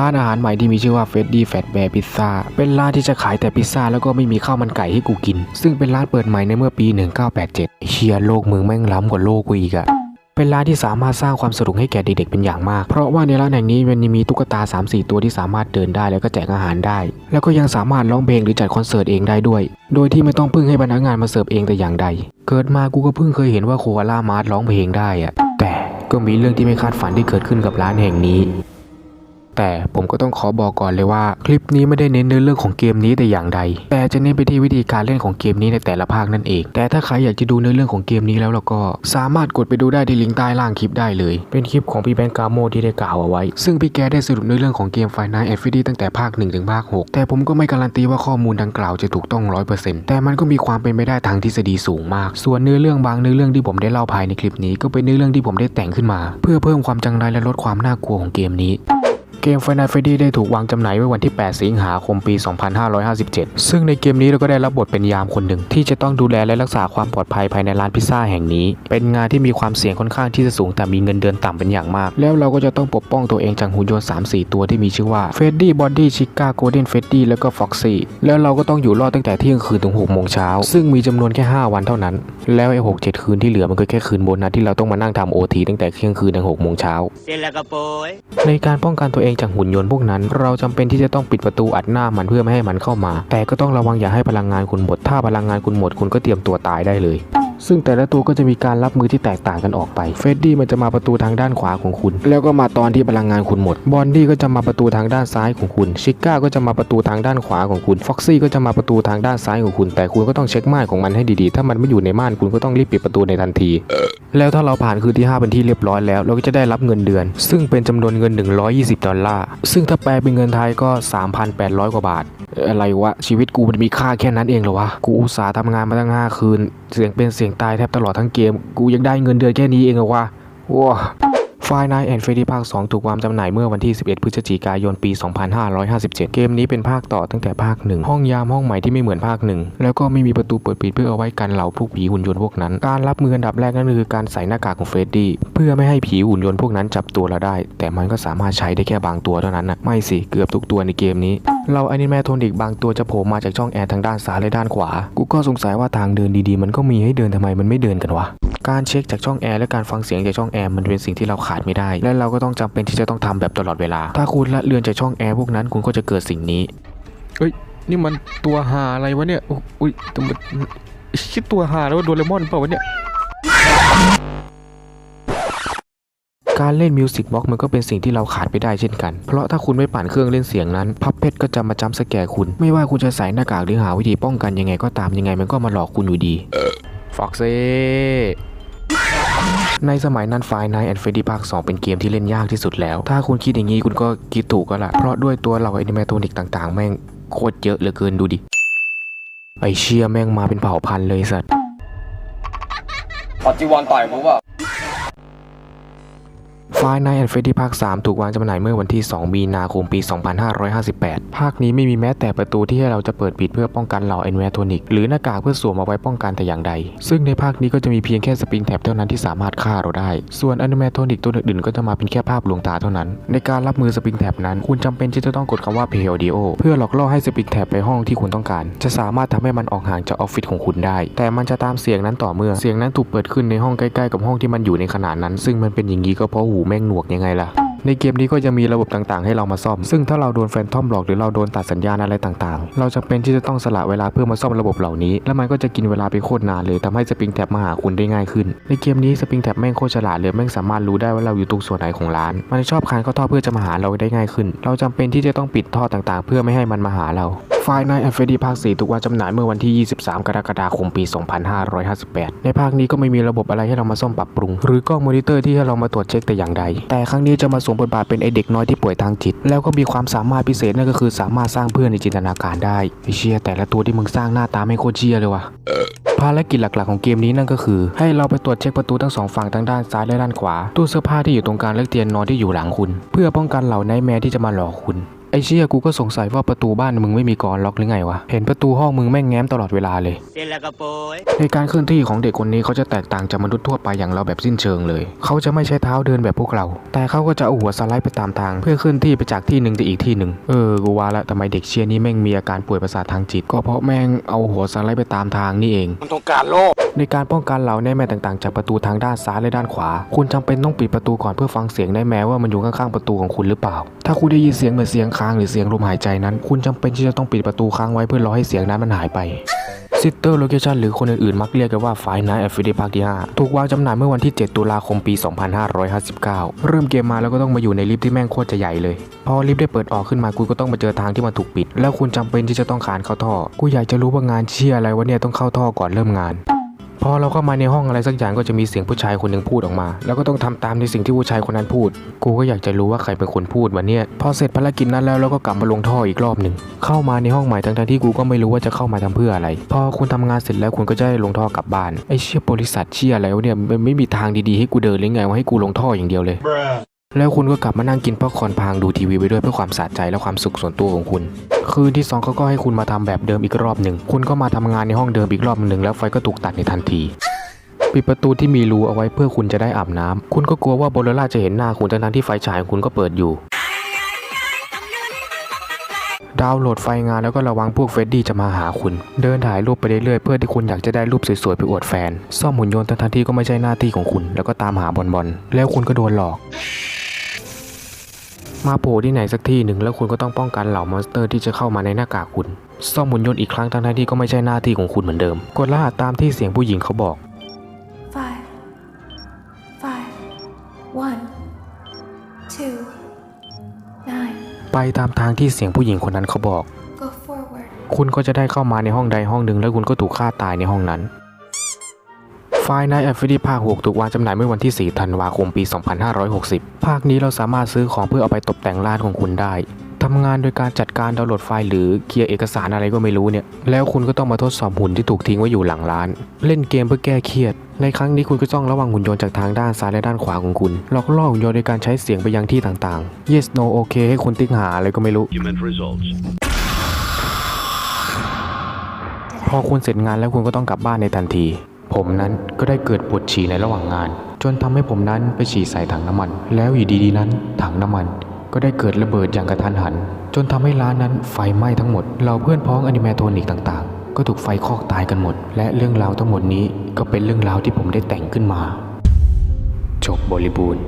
ร้านอาหารใหม่ที่มีชื่อว่าเฟดดี้แฟตแบร์พิซซ่าเป็นร้านที่จะขายแต่พิซซ่าแล้วก็ไม่มีข้าวมันไก่ให้กูกิน ซึ่งเป็นร้านเปิดใหม่ในเมื่อปี 1987เชียโลกมึงแม่งล้ำกว่าโลกกูอีกอะเป็นร้านที่สามารถสร้างความสนุกให้แก่เด็กๆเป็นอย่างมาก เพราะว่าในร้านแห่งนี้มันมีตุ๊กตา 3-4 ตัวที่สามารถเดินได้แล้วก็แจกอาหารได้ แล้วก็ยังสามารถร้องเพลงหรือจัดคอนเสิร์ตเองได้ด้วย โดยที่ไม่ต้องพึ่งให้พนักงานมาเสิร์ฟเองแต่อย่างใด เกิดมากูก็เพิ่งเคยเห็นว่าโคอาล่ามาร์ทร้องเพลงได้อะแต่ก็มีเรื่องที่ไม่คาดฝันที่เกิดขึ้นกับร้านแห่งนี้ แต่ผมก็ต้องขอบอกก่อนเลยว่า คลิปนี้ไม่ได้เน้นในเรื่องของเกมนี้แต่อย่างใด แต่จะเน้นไปที่วิธีการเล่นของเกมนี้ในแต่ละภาคนั่นเอง แต่ถ้าใครอยากจะดูในเรื่องของเกมนี้แล้วเราก็ สามารถกดไปดูได้ที่ลิงก์ใต้ล่างคลิปได้เลย เป็นคลิปของพี่แบงค์กาโมที่ได้กล่าวเอาไว้ ซึ่งพี่แกได้สรุปในเรื่องของเกมไฟน a ลแอฟฟิตั้งแต่ภาค1ถึงภาค6 แต่ผมก็ไม่การันตีว่าข้อมูลดังกล่าวจะถูกต้อง100%แต่มันก็มีความเป็นไปได้ทางทฤษฎีสูงมาก ส่วนเนื้อเรื่องบางเนื้อเรื่องที่ผมได้เล่าภายในคลิปนี้ก็เป็นเนื้อเรื่องที่ผมได้แต่งขึ้นมา เพื่อเพิ่มความจังไรและลดความน่ากลัวของเกมนี้ เกม Final Freddy ได้ถูกวางจำหน่ายไว้วันที่ 8 สิงหาคมปี 2557 ซึ่งในเกมนี้เราก็ได้รับบทเป็นยามคนหนึ่ง ที่จะต้องดูแลและรักษาความปลอดภัยภายในร้านพิซซ่าแห่งนี้ เป็นงานที่มีความเสี่ยงค่อนข้างที่จะสูงแต่มีเงินเดือนต่ำเป็นอย่างมาก แล้วเราก็จะต้องปกป้องตัวเองจากหุ่นยนต์ 3-4 ตัวที่มีชื่อว่า Freddy Body Chica Golden Freddy แล้วก็ Foxy แล้วเราก็ต้องอยู่รอดตั้งแต่เที่ยงคืนถึง6โมงเช้าซึ่งมีจำนวนแค่ 5 วันเท่านั้น แล้วไอ้6 7 คืนที่เหลือมันก็แค่คืนโบนัสที่เราต้องมานั่งทำโอทีตั้งแต่เที่ยงคืนถึง6โมงเช้า Sila ka po eh. ในการป้องกันตัวเองจากหุ่นยนต์พวกนั้น เราจำเป็นที่จะต้องปิดประตูอัดหน้ามันเพื่อไม่ให้มันเข้ามา แต่ก็ต้องระวังอย่าให้พลังงานคุณหมด ถ้าพลังงานคุณหมดคุณก็เตรียมตัวตายได้เลย ซึ่งแต่ละตัวก็จะมีการรับมือที่แตกต่างกันออกไป เฟดดี้มันจะมาประตูทางด้านขวาของคุณ แล้วก็มาตอนที่พลังงานคุณหมด บอนดี้ก็จะมาประตูทางด้านซ้ายของคุณ ชิก้าก็จะมาประตูทางด้านขวาของคุณ ฟ็อกซี่ก็จะมาประตูทางด้านซ้ายของคุณ แต่คุณก็ต้องเช็คม่านของมันให้ดีๆ ถ้ามันไม่อยู่ในม่านคุณก็ต้องรีบปิดประตูในทันที แล้วถ้าเราผ่านคืนที่ 5 เป็นที่เรียบร้อยแล้ว เราก็จะได้รับเงินเดือน ซึ่งเป็นจำนวนเงิน 120 ดอลลาร์ ซึ่งถ้าแปลเป็นเงินไทยก็ 3,800 กว่าบาท อะไรวะชีวิตกูมันมีค่าแค่นั้นเองเหรอวะกูอุตส่าห์ทำงานมาตั้ง5คืน เสียงเป็นเสียงตายแทบตลอดทั้งเกม กูยังได้เงินเดือนแค่นี้เองเหรอวะว้าไฟน a แอนเฟรดี้ภาค 2 ถูกวางจำหน่ายเมื่อวันที่ 11 พฤศจิกายนปี 2557 เกมนี้เป็นภาคต่อตั้งแต่ภาค 1 ห้องยามห้องใหม่ที่ไม่เหมือนภาค 1 แล้วก็ไม่มีประตูเปิดปิดเพื่อเอาไว้กันเหล่าพวกผีหุ่นยนต์พวกนั้น การรับมืออันดับแรกนั่นคือการใส่หน้ากากของเฟรดดี้เพื่อไม่ให้ผีหุ่นยนต์พวกนั้นจับตัวเราได้ แต่มันก็สามารถใช้ได้แค่บางตัวเท่านั้นนะไม่สิเกือบทุกตัวในเกมนี้เราอนิเมโทนิกบางตัวจะโผล่มาจากช่องแอร์ทางด้านซ้ายและด้านขวา กูก็สงสัยว่าทางเดินดีๆ มันก็มีให้เดินทำไมมันไม่เดินกันวะ การเช็คจากช่องแอร์และการฟังเสียงจากช่องแอร์มันเป็นสิ่งที่เราขาดไม่ได้ และเราก็ต้องจำเป็นที่จะต้องทำแบบตลอดเวลา ถ้าคุณละเลือนจากช่องแอร์พวกนั้นคุณก็จะเกิดสิ่งนี้เอ้ยนี่มันตัวหาอะไรวะเนี่ย อุ้ยตัวมันชิดตัวหาแล้วว่าโดเรมอนเปล่าวะเนี่ย การเล่นมิวสิกบ็อกมันก็เป็นสิ่งที่เราขาดไม่ได้เช่นกัน เพราะถ้าคุณไม่ปั่นเครื่องเล่นเสียงนั้น พับเพชรก็จะมาจำสแกร์คุณ ไม่ว่าคุณจะใส่หน้ากากหรือหาวิธีป้องกันยังไงก็ตามยังไงมันก็มาหลอกคุณอยู่ดีฟ็อกซี่ในสมัยนั้นไฟน a แอนด์เฟดดี้ภาค 2 เป็นเกมที่เล่นยากที่สุดแล้ว ถ้าคุณคิดอย่างนี้คุณก็คิดถูกก็ละ เพราะด้วยตัวเหล่าแอนิเมโทนิกต่างๆ แม่งโคตรเยอะเหลือเกินดูดิ ไอเชียแม่งมาเป็นเผ่าพันธุ์เลยสัตว์ปัจจุบันต่อยกูเป ล่าไฟน a แอนด์เฟดดี้ภาค 3 ถูกวางจำหน่ายเมื่อวันที่ 2 มีนาคมปี 2558 ภาคนี้ไม่มีแม้แต่ประตูที่ให้เราจะเปิดปิดเพื่อป้องกันเหล่าแอนิเมโทนิกหรือหน้ากากเพื่อสวมเอาไว้ป้องกันแต่อย่างใด ซึ่งในภาคนี้ก็จะมีเพียงแค่สปริงแท็บเท่านั้นที่สามารถฆ่าเราได้ ส่วนแอนิเมโทนิกตัวอื่นๆก็จะมาเป็นแค่ภาพลวงตาเท่านั้น ในการรับมือสปริงแท็บนั้น คุณจำเป็นที่จะต้องกดคำว่า Play Audio เพื่อหลอกล่อให้สปริงแท็บไปห้องที่คุณต้องการ จะสามารถทำให้มันออกห่างจากออฟฟิศของคุณได้ แต่มันจะตามเสียงนั้นต่อเมื่อเสียงนั้นถูกเปิดขึ้นในห้องใกล้ๆกับห้องที่มันอยู่ในขณะนั้น ซึ่งมันเป็นอย่างนี้ก็เพราะหูแม่งหนวกยังไงล่ะ ในเกมนี้ก็จะมีระบบต่างๆ ให้เรามาซ่อม ซึ่งถ้าเราโดนแฟนทอมหลอกหรือเราโดนตัดสัญญาณอะไรต่างๆ เราจำเป็นที่จะต้องสละเวลาเพื่อมาซ่อมระบบเหล่านี้ แล้วมันก็จะกินเวลาไปโคตรนานเลยทำให้สปริงแท็บมาหาคุณได้ง่ายขึ้น ในเกมนี้สปริงแท็บแม่งโคตรฉลาดเลยแม่งสามารถรู้ได้ว่าเราอยู่ตรงส่วนไหนของร้าน มันชอบคานเข้าท่อเพื่อจะมาหาเราได้ง่ายขึ้น เราจำเป็นที่จะต้องปิดท่อต่างๆ เพื่อไม่ให้มันมาหาเราไฟล์ในแอนเฟดีภาค 4 ถูกวางจำหน่ายเมื่อวันที่ 23 กรกฎาคมปี 2558 ในภาคนี้ก็ไม่มีระบบอะไรให้เรามาซ่อมปรับปรุง หรือกล้องมอนิเตอร์ที่ให้เรามาตรวจเช็คแต่อย่างใด แต่ครั้งนี้จะมาสวมบทบาทเป็นไอเด็กน้อยที่ป่วยทางจิต แล้วก็มีความสามารถพิเศษนั่นก็คือสามารถสร้างเพื่อนในจินตนาการได้ไอเชียแต่ละตัวที่มึงสร้างหน้าตาไม่โคตรเชียเลยว่ะภารกิจหลักๆของเกมนี้นั่นก็คือ ให้เราไปตรวจเช็คประตูทั้งสองฝั่งทั้งด้านซ้ายและด้านขวาตู้เสื้อผ้าที่อยู่ตรงกลางและเตียงนอนที่อยู่หลังคุณ เพื่อป้องกันเหล่าไนท์แมร์ที่จะมาหลอกคุณ ไอเชี่ยกูก็สงสัยว่าประตูบ้านมึงไม่มีกรล็อกหรือไงวะ เห็นประตูห้องมึงแม่งแง้มตลอดเวลาเลย Sila ka po. ในการเคลื่อนที่ของเด็กคนนี้เขาจะแตกต่างจากมนุษย์ทั่วไปอย่างเราแบบสิ้นเชิงเลย เขาจะไม่ใช้เท้าเดินแบบพวกเรา แต่เขาก็จะเอาหัวสไลด์ไปตามทาง เพื่อเคลื่อนที่ไปจากที่หนึ่งไปอีกที่หนึ่ง เออ กูว่าละทำไมเด็กเชียนี้แม่งมีอาการป่วยประสาททางจิต ก็เพราะแม่งเอาหัวสไลด์ไปตามทางนี่เอง มันต้องการโลก ในการป้องกันเหล่าแน่แม่ต่างๆ จากประตูทางด้านซ้ายและด้านขวา คุณจำเป็นต้องปิดประตูก่อนเพื่อฟังเสียงได้แม้ว่ามันอยู่ข้างๆประตูของคุณหรือเปล่า ถ้าคุณได้ยินเสียงเหมือนเสียงค้างหรือเสียงลมหายใจนั้น คุณจำเป็นที่จะต้องปิดประตูค้างไว้เพื่อรอให้เสียงนั้นมันหายไปซิสเตอร์โลเคชันหรือคนอื่นๆ มักเรียกกันว่าไฟน์ไนท์แอฟฟิเดภาคที่ 5 ถูกวางจำหน่ายเมื่อวันที่ 7 ตุลาคมปี 2559 เริ่มเกมมาแล้วก็ต้องมาอยู่ในลิฟต์ที่แม่งโคตรจะใหญ่เลย พอลิฟต์ได้เปิดออกขึ้นมาคุณก็ต้องมาเจอทางที่มันถูกปิด แล้วคุณจำเป็นที่จะต้องคานเข้าท่อ กูอยากจะรู้ว่างานเชี่ยอะไรวะเนี่ยต้องเข้าท่อก่อนเริ่มงาน พอเราเข้ามาในห้องอะไรสักอย่างก็จะมีเสียงผู้ชายคนหนึ่งพูดออกมา แล้วก็ต้องทำตามในสิ่งที่ผู้ชายคนนั้นพูด กูก็อยากจะรู้ว่าใครเป็นคนพูดวันเนี้ยพอเสร็จภารกิจนั้นแล้วเราก็กลับมาลงท่ออีกรอบหนึ่งเข้ามาในห้องใหม่ทั้งๆที่กูก็ไม่รู้ว่าจะเข้ามาทำเพื่ออะไร พอคุณทำงานเสร็จแล้วคุณก็จะได้ลงท่อกลับบ้านไอเชี่ยบริษัทเชี่ยอะไรวะเนี่ยไม่มีทางดีๆให้กูเดินเลยไงว่าให้กูลงท่ออย่างเดียวเลย แล้วคุณก็กลับมานั่งกินป๊อปคอร์นพางดูทีวีไปด้วยเพื่อความสะใจและความสุขส่วนตัวของคุณ คืนที่สองเขาก็ให้คุณมาทำแบบเดิมอีกรอบหนึ่ง คุณก็มาทำงานในห้องเดิมอีกรอบหนึ่งแล้วไฟก็ถูกตัดในทันทีปิดประตูที่มีรูเอาไว้เพื่อคุณจะได้อาบน้ำคุณก็กลัวว่าโบลล่าจะเห็นหน้าคุณทั้งที่ไฟฉายของคุณก็เปิดอยู่ ดาวน์โหลดไฟงานแล้วก็ระวังพวกเฟรดดี้จะมาหาคุณ เดินถ่ายรูปไปเรื่อยๆเพื่อที่คุณอยากจะได้รูปสวยๆไปอวดแฟน ซ่อมหุ่นยนต์ทั้งที่ก็ไม่ใช่หน้าที่ของคุณ แล้วก็ตามหาบอลบอลแล้วคุณก็โดนหลอก มาโผล่ที่ไหนสักที่หนึ่งแล้วคุณก็ต้องป้องกันเหล่ามอนสเตอร์ที่จะเข้ามาในหน้ากากคุณ ซ่อมหุ่นยนต์อีกครั้งทั้งๆที่ก็ไม่ใช่หน้าที่ของคุณเหมือนเดิม กดรหัสตามที่เสียงผู้หญิงเขาบอก Five, five, one, two, nine. ไปตามทางที่เสียงผู้หญิงคนนั้นเขาบอก Go forward. คุณก็จะได้เข้ามาในห้องใดห้องหนึ่งแล้วคุณก็ถูกฆ่าตายในห้องนั้น ไฟล์ในแอฟฟิดีภาค 6 ถูกวางจำหน่ายเมื่อวันที่ 4 ธันวาคม ปี 2560 ภาคนี้เราสามารถซื้อของเพื่อเอาไปตกแต่งร้านของคุณได้ ทำงานโดยการจัดการดาวน์โหลดไฟล์หรือเคลียร์เอกสารอะไรก็ไม่รู้เนี่ย แล้วคุณก็ต้องมาทดสอบหุ่นที่ถูกทิ้งไว้อยู่หลังร้าน เล่นเกมเพื่อแก้เครียด ในครั้งนี้คุณก็ต้องระวังหุ่นยนต์จากทางด้านซ้ายและด้านขวาของคุณหลอกล่อหุ่นยนต์โดยการใช้เสียงไปยังที่ต่างๆ yes no okay ให้คุณติ๊กหาอะไรก็ไม่รู้ Document results. พอคุณเสร็จงานแล้วคุณก็ต้องกลับบ้านในทันที ผมนั้นก็ได้เกิดปวดฉี่ในระหว่างงาน จนทำให้ผมนั้นไปฉี่ใส่ถังน้ำมัน แล้วอยู่ดีๆนั้น ถังน้ำมัน ก็ได้เกิดระเบิดอย่างกระทันหัน จนทำให้ร้านนั้นไฟไหม้ทั้งหมดเราเพื่อนพ้องอนิเมโทนิกต่างๆ ก็ถูกไฟคอกตายกันหมด และเรื่องราวทั้งหมดนี้ก็เป็นเรื่องราวที่ผมได้แต่งขึ้นมา จบบริบูรณ์